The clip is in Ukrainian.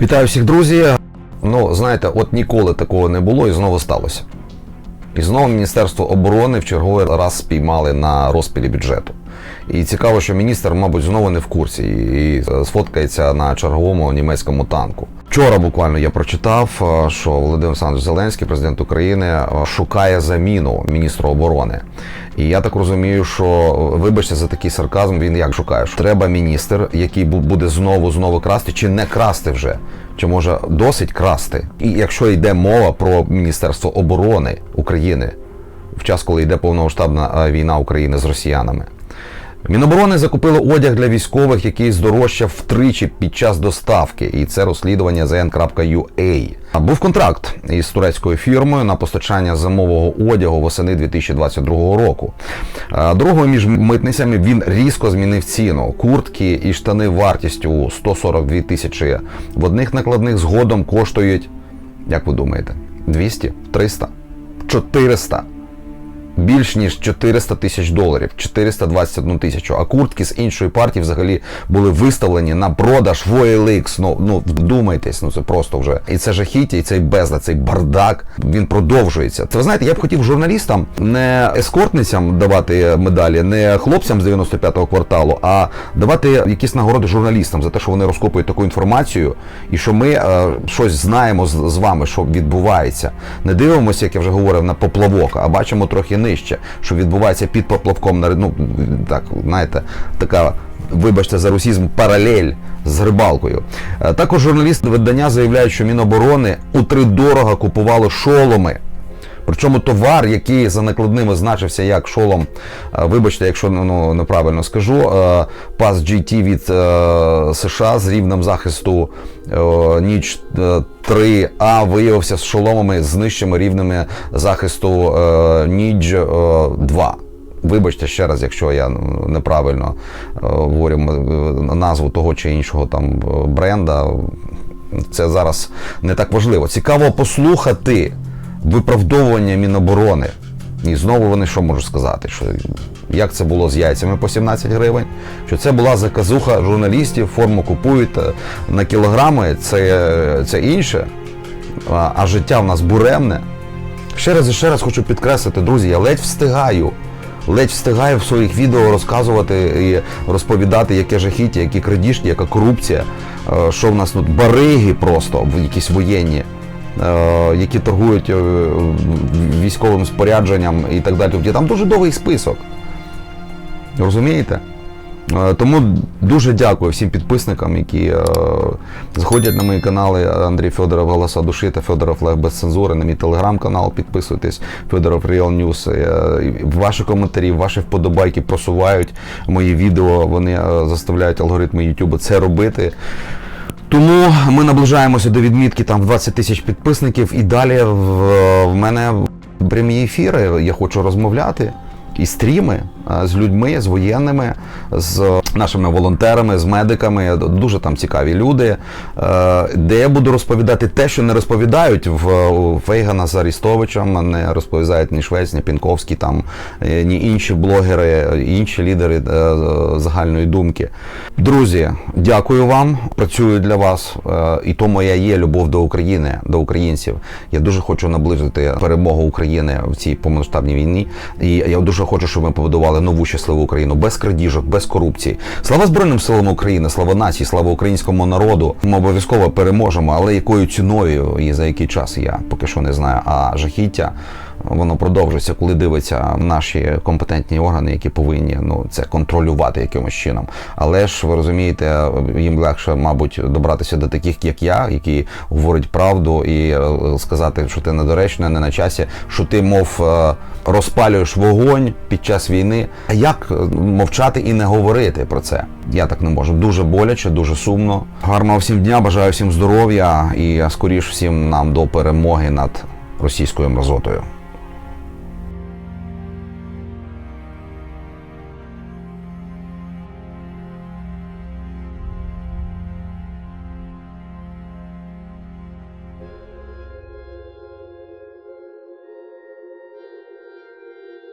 Вітаю всіх, друзі. Ну, знаєте, от ніколи такого не було і знову сталося. І знову Міністерство оборони в черговий раз спіймали на розпілі бюджету. І цікаво, що міністр, мабуть, знову не в курсі і е, сфоткається на черговому німецькому танку. Вчора буквально я прочитав, е, що Володимир Олександрович Зеленський, президент України, е, шукає заміну міністра оборони. І я так розумію, що вибачте за такий сарказм. Він як шукає? що Треба міністр, який буде знову знову красти, чи не красти вже, чи може досить красти. І якщо йде мова про Міністерство оборони України в час, коли йде повномасштабна е, війна України з росіянами. Міноборони закупили одяг для військових, який здорожчав втричі під час доставки, і це розслідування ZN.UA. Був контракт із турецькою фірмою на постачання зимового одягу восени 2022 року. А Дорогою між митницями він різко змінив ціну. Куртки і штани вартістю у 142 тисячі в одних накладних згодом коштують, як ви думаєте, 200, 300, 400 більш ніж 400 тисяч доларів, 421 тисячу. А куртки з іншої партії взагалі були виставлені на продаж в OLX. Ну, ну вдумайтесь, ну це просто вже. І це жахіття, і цей безлад, цей бардак, він продовжується. Це ви знаєте, я б хотів журналістам не ескортницям давати медалі, не хлопцям з 95-го кварталу, а давати якісь нагороди журналістам за те, що вони розкопують таку інформацію, і що ми е, щось знаємо з, з вами, що відбувається. Не дивимося, як я вже говорив, на поплавок, а бачимо трохи нижче, що відбувається під поплавком на ну, так, знаєте, така. Вибачте за русізм, паралель з рибалкою. Е, Також журналісти видання заявляють, що Міноборони утридорога купували шоломи. Причому товар, який за накладними значився як шолом, е, вибачте, якщо ну, неправильно скажу, е, пас GT від е, США з рівнем захисту ніч 3А виявився з шоломами з нижчими рівнями захисту ніч 2. Вибачте ще раз, якщо я ну, неправильно говорю назву того чи іншого там бренда. Це зараз не так важливо. Цікаво послухати виправдовування Міноборони. І знову вони що можуть сказати? Що як це було з яйцями по 17 гривень? Що це була заказуха журналістів, форму купують е, на кілограми, це, це інше. А, життя в нас буремне. Ще раз і ще раз хочу підкреслити, друзі, я ледь встигаю. Ледь встигаю в своїх відео розказувати і розповідати, яке жахіття, які крадіжки, яка корупція, е, що в нас тут бариги просто якісь воєнні, е, які торгують е, військовим спорядженням і так далі. Тобто Там дуже довгий список. Розумієте? Е, Тому дуже дякую всім підписникам, які е, заходять на мої канали Андрій Федоров Голоса Душі та Федоров Лев без цензури, на мій телеграм-канал. Підписуйтесь, Федоров Real News. Е, Ваші коментарі, ваші вподобайки просувають мої відео. Вони е, заставляють алгоритми YouTube це робити. Тому ми наближаємося до відмітки там в 20 тисяч підписників, і далі в, в мене прямі ефіри. Я хочу розмовляти. І стріми з людьми, з воєнними, з нашими волонтерами, з медиками. Дуже там цікаві люди, е, де я буду розповідати те, що не розповідають в Фейгана з Арістовичем, не розповідають ні Швець, ні Пінковський, там е, ні інші блогери, інші лідери е, загальної думки. Друзі, дякую вам. Працюю для вас. І то моя є любов до України, до українців. Я дуже хочу наблизити перемогу України в цій повномасштабній війні. І я дуже хочу, щоб ми побудували нову щасливу Україну без крадіжок, без корупції. Слава Збройним силам України, слава нації, слава українському народу. Ми обов'язково переможемо, але якою ціною і за який час я поки що не знаю. А жахіття воно продовжується, коли дивиться наші компетентні органи, які повинні ну це контролювати якимось чином. Але ж ви розумієте, їм легше, мабуть, добратися до таких, як я, які говорять правду і е, сказати, що ти недоречно, не на часі, що ти, мов, е, розпалюєш вогонь під час війни. А як е, мовчати і не говорити про це? Я так не можу. Дуже боляче, дуже сумно. Гарного всім дня, бажаю всім здоров'я і скоріш всім нам до перемоги над російською мразотою.